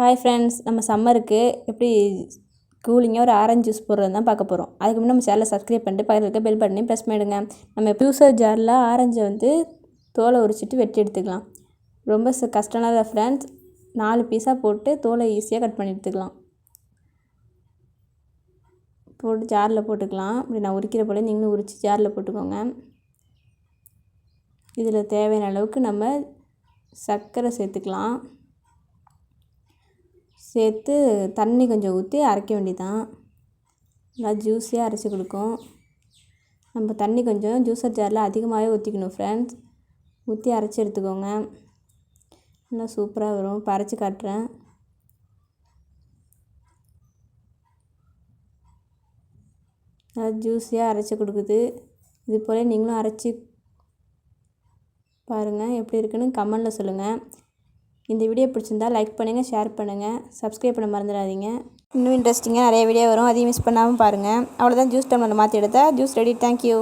Hi friends நம்ம சம்மருக்கு எப்படி கூலிங்காக ஒரு ஆரஞ்சு ஜூஸ் போடுறது தான் பார்க்க போகிறோம் அதுக்கு முன்னாடி நம்ம சேனலை சப்ஸ்கிரைப் பண்ணிட்டு பக்கத்தில் இருக்க பெல் பட்டனையும் ப்ரெஸ் பண்ணிடுங்க. நம்ம ப்யூசர் ஜாரில் ஆரஞ்சை வந்து தோலை உரிச்சிட்டு வெட்டி எடுத்துக்கலாம். ரொம்ப ச கஷ்டம்லாம் ஃப்ரெண்ட்ஸ் நாலு பீஸாக போட்டு தோலை ஈஸியாக கட் பண்ணி எடுத்துக்கலாம். போட்டு ஜாரில் போட்டுக்கலாம். இப்படி நான் உரிக்கிற போல நீங்களும் உரித்து ஜாரில் போட்டுக்கோங்க. இதில் தேவையான அளவுக்கு நம்ம சர்க்கரை சேர்த்துக்கலாம். சேர்த்து தண்ணி கொஞ்சம் ஊற்றி அரைக்க வேண்டியதான் நல்லா ஜூஸியாக அரைச்சி கொடுக்கும். நம்ம தண்ணி கொஞ்சம் ஜூஸர் ஜாரில் அதிகமாகவே ஊற்றிக்கணும் ஃப்ரெண்ட்ஸ் ஊற்றி அரைச்சி எடுத்துக்கோங்க. நல்லா சூப்பராக வரும். இப்போ அரைச்சி காட்டுறேன். நல்லா ஜூஸியாக அரைச்சி கொடுக்குது. இது போல் நீங்களும் அரைச்சி பாருங்கள் எப்படி இருக்குன்னு கமெண்டில் சொல்லுங்கள் இந்த வீடியோ பிடிச்சிருந்தா லைக் பண்ணுங்கள் ஷேர் பண்ணுங்கள் சப்ஸ்கிரைப் பண்ண மறந்துடாதீங்க. இன்னும் இன்ட்ரெஸ்டிங்காக நிறைய வீடியோ வரும். அதையும் மிஸ் பண்ணாமல் பாருங்கள் அவ்வளோதான் ஜூஸ் டம்ளர் மாற்றி எடுத்தால் ஜூஸ் ரெடி தேங்க்யூ